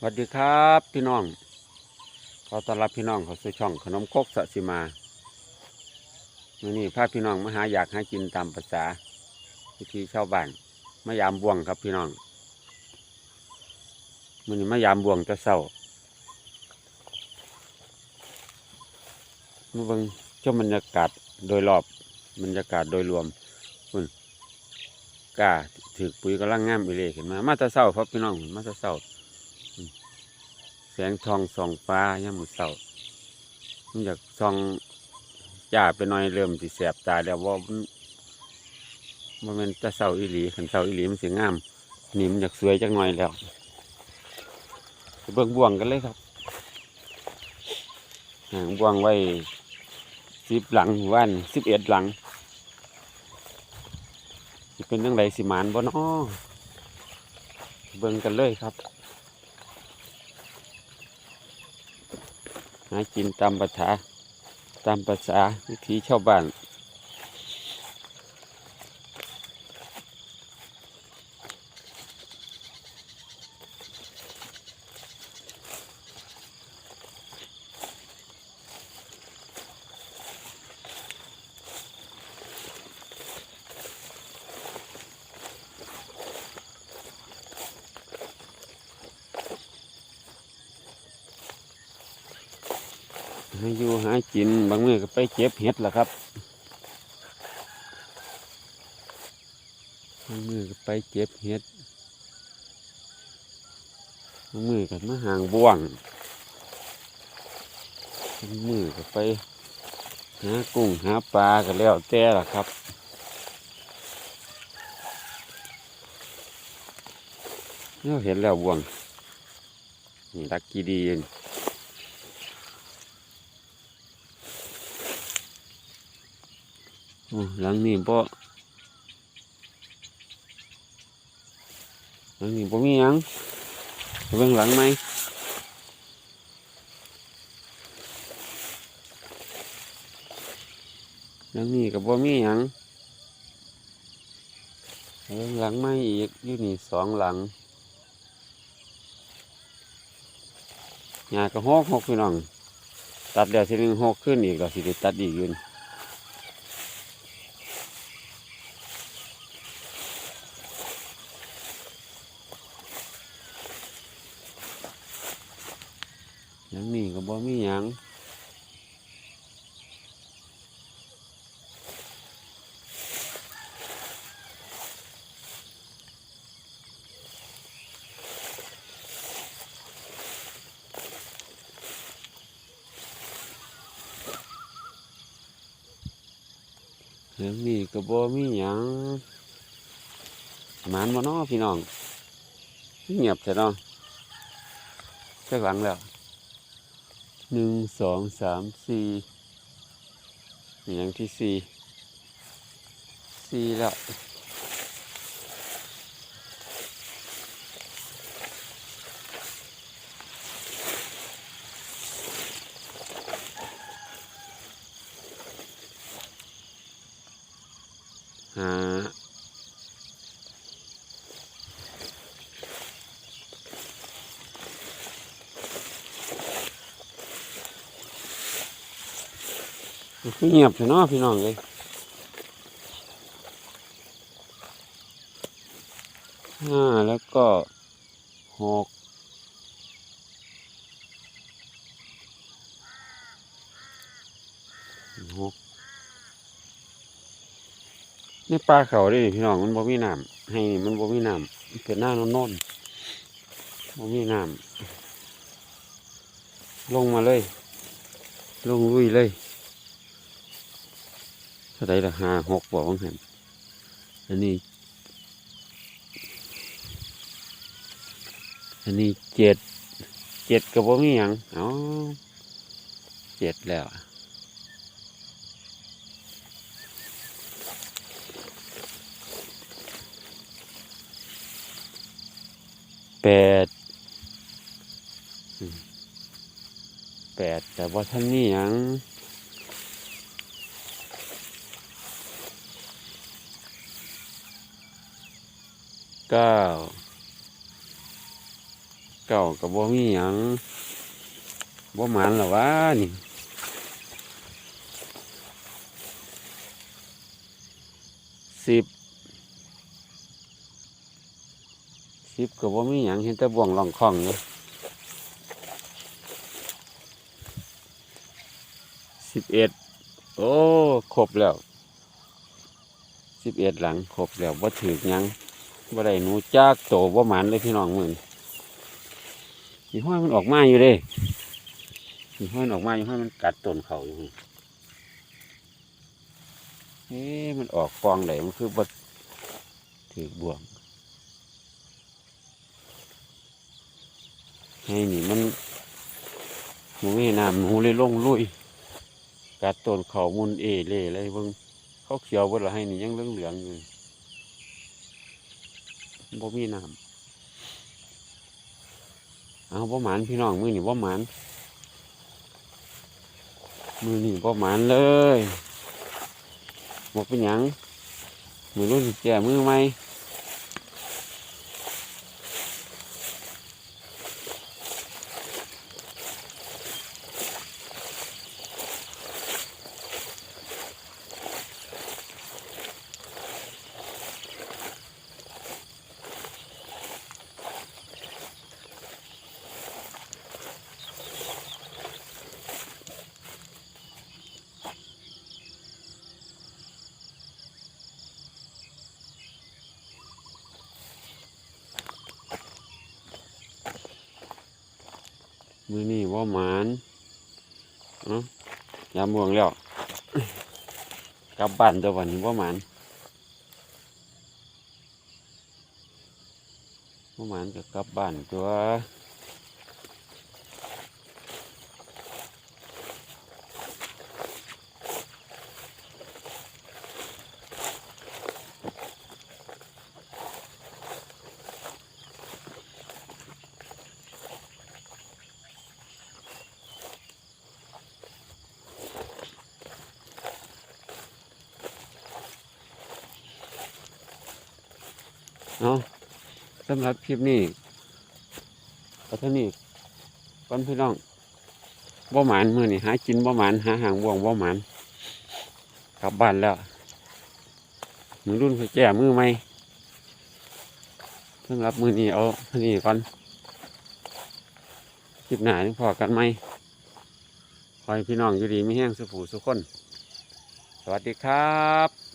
สวัสดีครับพี่น้องขอต้อนรับพี่น้องเข้าสู่ช่องขนมคกสะสิมามื่อนี้พาพี่น้องมาหาอยากหากินตามภาษาวิธีชาวบ้านมายามบ่วงครับพี่น้องมื่อนี้มายามบ่วงจะเศร้ามาเบิ่งเจ้าบรรยากาศโดยรอบบรรยากาศโดยรวมคุณกาถือปุ๋ยกำลังงามอีเลยขึ้นมามาตะเศร้าครับพี่น้องมาตะเศร้า สงทองส่องฟ้ายามมือเสามันอยากส่องจ่าไปหน่อยเริ่มสิแสบตาแล้วว่ามันว่ามันจะเศร้าอีหลีขันเศร้าอีหลีมันสีงามนี่มันอยากสวยจักหน่อยแล้วเบิ่งบ่วงกันเลยครับหางบ่วงไว้สิบหลังวันสิบเอ็ดหลังเป็นยังไงสิหมานบ่น้อเบิ่งกันเลยครับ หากินตามภาษาตามภาษาวิถีชาวบ้าน หาอยู่หากินบางมือก็ไปเก็บเห็ดล่ะครับบางมือก็ไปเก็บเห็ดบางมือก็มาหางบ่วงบางมือก็ไปหากุ้งหาปลาก็แล้วแต่ล่ะครับเราเห็นแล้วบ่วงนี่ลักกีดีเอง โอ้หลังนี้บ่หลังนี้บ่มีหยังไปเบิ่งหลังไหมหลังนี้ก็บ่มีหยังไปเบิ่งหลังไหมอีกอยู่นี่สองหลังหญ้าก็หกหกพี่น้อง ตัดแล้วทีหนึงหกขึ้นอีกก็สิได้ตัดอีกอยู่ นี่หยังนี่ก็บ่มีหยังหยังนี่ก็บ่มีหยังหมานบ่น้อพี่น้องเงียบใช่เนาะจักหลังแล้ว หนึ่งสองสามสี่อย่างที่สี่สี่แล้ว เงียบใช่เนาะพี่น้องเลยห้าแล้วก็หกหกนี่ปลาเขาดิพี่น้องมันบ่มีน้ำให้มันบ่มีน้ำเป็นหน้าโน่นๆบ่มีน้ำลงมาเลย ลงลุยเลย เท่าไหรละห้าหกบอกว่าหันอันนี้ อันนี้เจ็ดเจ็ดกับว่ามีหยังอ๋อเจ็ดแล้วแปดแปดแต่ว่าท่านนี่ยัง เก้าเก่ากับบ่มีหยังบ่หมันหรอวะนี่สิบสิบกับบ่มีหยังเห็นแต่บ่วงรองคองอยู่สิบเอ็ดโอ้ครบแล้วสิบเอ็ดหลังครบแล้วบ่าถือยัง บ่ได้หนูจากโตบ่หมันเลยพี่น้องมือนมีห้อยมันออกมาอยู่เด้มีห้อยออกมาอยู่ห้อยมันกัดต้นเขาอยู่เอ๊ะมันออกฟองไหนมันคือบ่ถือบ่วงให้นี่มันหมูไม่น้ำหนูเลยลงลุยกัดต้นเขามุนเอเล่เลยเบิ่งเขาเขียวบ่ละให้นี่ยังเหลืองๆอยู่ บ่มีน้ำเอาบ่หมานพี่น้องมือนี่บ่หมานมือนี่บ่หมานเลยบ่เป็นหยังมือรุ่นแก่มือไหม มือนี่บ่หมานเนาะยามม่วงแล้วกลับบ้านตัววันนี้บ่หมานบ่หมานก็กลับบ้านตัว เอาสำหรับคลิปนี้ก็เท่านี้ก่อนพี่น้องบ่หมานมือนี่หากินบ่หมานหาหางบ่วงบ่หมานกลับบ้านแล้วมือรุ่นคือแก่มือไหมสำหรับมือนี้เอาเท่านี้ก่อนคลิปหน้าพอกันไหมคอยพี่น้องอยู่ดีไม่แห้งสุผูสุคน สวัสดีครับ